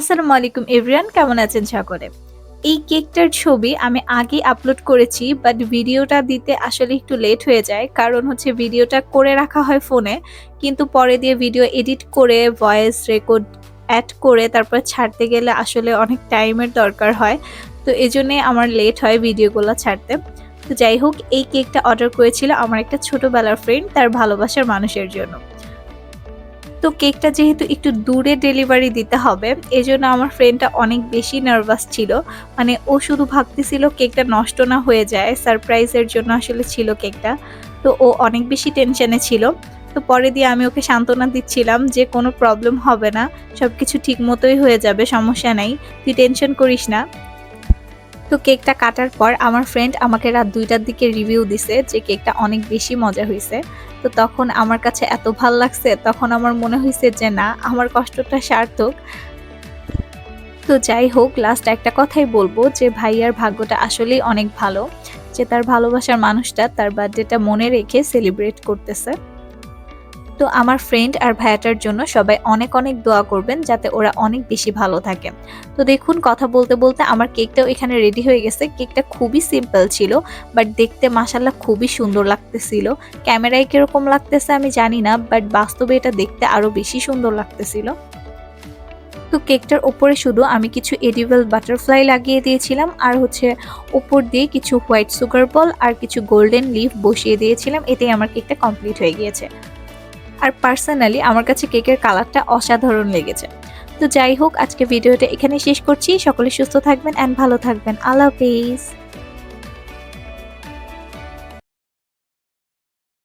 আসসালামু আলাইকুম এভরিয়ান কেমন আছেন সকলে? এই কেকটার ছবি আমি আগে আপলোড করেছি, বাট ভিডিওটা দিতে আসলে একটু লেট হয়ে যায়। কারণ হচ্ছে ভিডিওটা করে রাখা হয় ফোনে, কিন্তু পরে দিয়ে ভিডিও এডিট করে, ভয়েস রেকর্ড অ্যাড করে, তারপর ছাড়তে গেলে আসলে অনেক টাইমের দরকার হয়। তো এজন্যে আমার লেট হয় ভিডিওগুলো ছাড়তে। তো যাই হোক, এই কেকটা অর্ডার করেছিল আমার একটা ছোটোবেলার ফ্রেন্ড, তার ভালোবাসার মানুষের জন্য। তো কেকটা যেহেতু একটু দূরে ডেলিভারি দিতে হবে, এজন্য আমার ফ্রেন্ডটা অনেক বেশি নার্ভাস ছিল। মানে ও শুধু ভাবতেছিল কেকটা নষ্ট না হয়ে যায় সারপ্রাইজের জন্য আসলে ছিল কেকটা। তো ও অনেক বেশি টেনশনে ছিল। তো পরে দিয়ে আমি ওকে সান্ত্বনা দিচ্ছিলাম যে কোনো প্রবলেম হবে না সব কিছু ঠিক মতোই হয়ে যাবে, সমস্যা নাই, তুই টেনশন করিস না। তো কেকটা কাটার পর আমার ফ্রেন্ড আমাকে রাত দুইটার দিকে রিভিউ দিছে যে কেকটা অনেক বেশি মজা হয়েছে তো তখন আমার কাছে এত ভালো লাগছে, তখন আমার মনে হয়েছে যে না, আমার কষ্টটা সার্থক। তো যাই হোক লাস্ট একটা কথাই বলব যে ভাইয়ার ভাগ্যটা আসলেই অনেক ভালো, যে তার ভালোবাসার মানুষটা তার বার্থডেটা মনে রেখে সেলিব্রেট করতেছে। তো আমার ফ্রেন্ড আর ভাইয়াটার জন্য সবাই অনেক অনেক দোয়া করবেন যাতে ওরা অনেক বেশি ভালো থাকে। তো দেখুন, কথা বলতে বলতে আমার কেকটাও এখানে রেডি হয়ে গেছে। কেকটা খুবই সিম্পল ছিল বাট দেখতে মাসাল্লাহ খুবই সুন্দর লাগতেছিল। ক্যামেরায় কীরকম লাগতেছে আমি জানি না বাট বাস্তবে এটা দেখতে আরও বেশি সুন্দর লাগতেছিল। তো কেকটার ওপরে শুধু আমি কিছু এডিবল বাটারফ্লাই লাগিয়ে দিয়েছিলাম, আর হচ্ছে ওপর দিয়ে কিছু হোয়াইট সুগার বল আর কিছু গোল্ডেন লিফ বসিয়ে দিয়েছিলাম। এতেই আমার কেকটা কমপ্লিট হয়ে গিয়েছে। আর পার্সোনালি আমার কাছে কেকের কালারটা অসাধারণ লেগেছে। তো যাই হোক, আজকে ভিডিওটা এখানে শেষ করছি। সকলে সুস্থ থাকবেন অ্যান্ড ভালো থাকবেন। আল্লাহ হাফিজ।